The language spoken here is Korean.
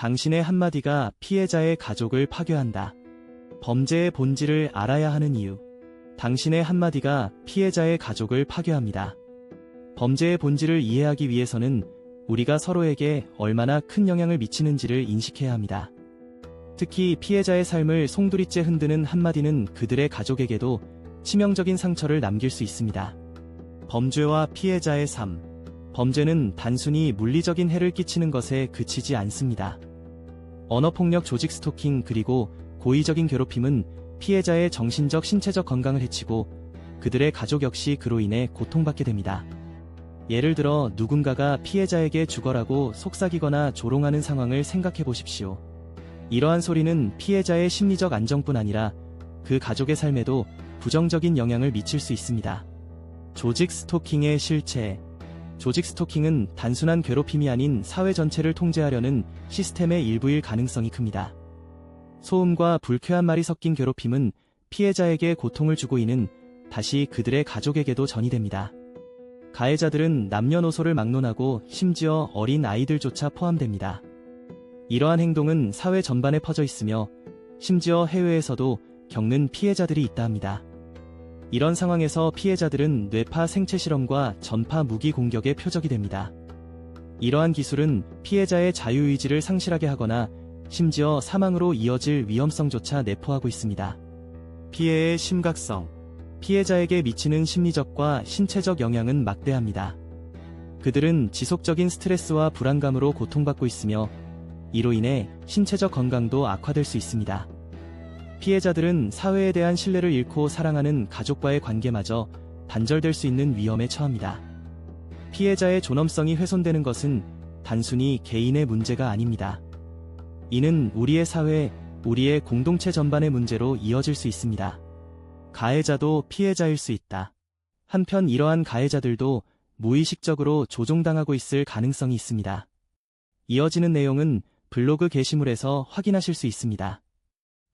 당신의 한마디가 피해자의 가족을 파괴한다. 범죄의 본질을 알아야 하는 이유. 당신의 한마디가 피해자의 가족을 파괴합니다. 범죄의 본질을 이해하기 위해서는 우리가 서로에게 얼마나 큰 영향을 미치는지를 인식해야 합니다. 특히 피해자의 삶을 송두리째 흔드는 한마디는 그들의 가족에게도 치명적인 상처를 남길 수 있습니다. 범죄와 피해자의 삶. 범죄는 단순히 물리적인 해를 끼치는 것에 그치지 않습니다. 언어폭력 조직 스토킹 그리고 고의적인 괴롭힘은 피해자의 정신적 신체적 건강을 해치고 그들의 가족 역시 그로 인해 고통받게 됩니다. 예를 들어 누군가가 피해자에게 죽어라고 속삭이거나 조롱하는 상황을 생각해 보십시오. 이러한 소리는 피해자의 심리적 안정뿐 아니라 그 가족의 삶에도 부정적인 영향을 미칠 수 있습니다. 조직 스토킹의 실체 조직 스토킹은 단순한 괴롭힘이 아닌 사회 전체를 통제하려는 시스템의 일부일 가능성이 큽니다. 소음과 불쾌한 말이 섞인 괴롭힘은 피해자에게 고통을 주고 이는 다시 그들의 가족에게도 전이됩니다. 가해자들은 남녀노소를 막론하고 심지어 어린 아이들조차 포함됩니다. 이러한 행동은 사회 전반에 퍼져 있으며 심지어 해외에서도 겪는 피해자들이 있다 합니다. 이런 상황에서 피해자들은 뇌파 생체 실험과 전파 무기 공격의 표적이 됩니다. 이러한 기술은 피해자의 자유의지를 상실하게 하거나 심지어 사망으로 이어질 위험성조차 내포하고 있습니다. 피해의 심각성. 피해자에게 미치는 심리적과 신체적 영향은 막대합니다. 그들은 지속적인 스트레스와 불안감으로 고통받고 있으며 이로 인해 신체적 건강도 악화될 수 있습니다. 피해자들은 사회에 대한 신뢰를 잃고 사랑하는 가족과의 관계마저 단절될 수 있는 위험에 처합니다. 피해자의 존엄성이 훼손되는 것은 단순히 개인의 문제가 아닙니다. 이는 우리의 사회, 우리의 공동체 전반의 문제로 이어질 수 있습니다. 가해자도 피해자일 수 있다. 한편 이러한 가해자들도 무의식적으로 조종당하고 있을 가능성이 있습니다. 이어지는 내용은 블로그 게시물에서 확인하실 수 있습니다.